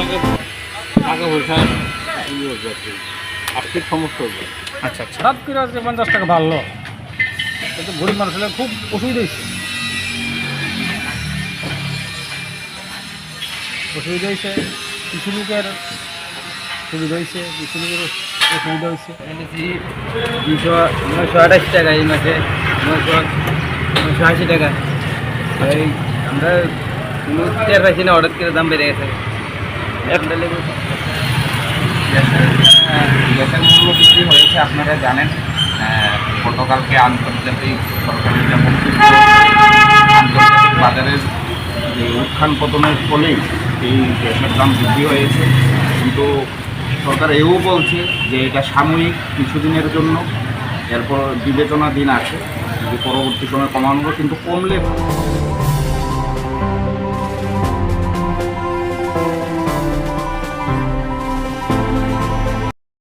আপনাকে টাকা পয়সা ইয়ে। আর্থিক সমস্যা হবে আচ্ছা আচ্ছা। করে আজকে পঞ্চাশ টাকা বাড়লো। কিন্তু গরিব মানুষের খুব অসুবিধা হয়েছে। অসুবিধা হয়েছে কিছু লোকের সুবিধা হয়েছে কিছু লোকের অসুবিধা হয়েছে। দুশো আঠাশ টাকা এই মাসে আশি টাকা। এই আমরা কোনো টের পাইছি না হঠাৎ করে দাম বেড়ে গেছে। মূল্য বৃদ্ধি হয়েছে, আপনারা জানেন গতকালকে আন্তর্জাতিক সরকারের যে বক্তব্য আন্তর্জাতিক বাজারের যে উত্থান পতনের ফলেই এই গ্যাসের দাম বৃদ্ধি হয়েছে কিন্তু সরকার এও বলছে যে এটা সাময়িক কিছুদিনের জন্য, এরপর বিবেচনাধীন আছে যে পরবর্তী সময় কমানো, কিন্তু কমলে।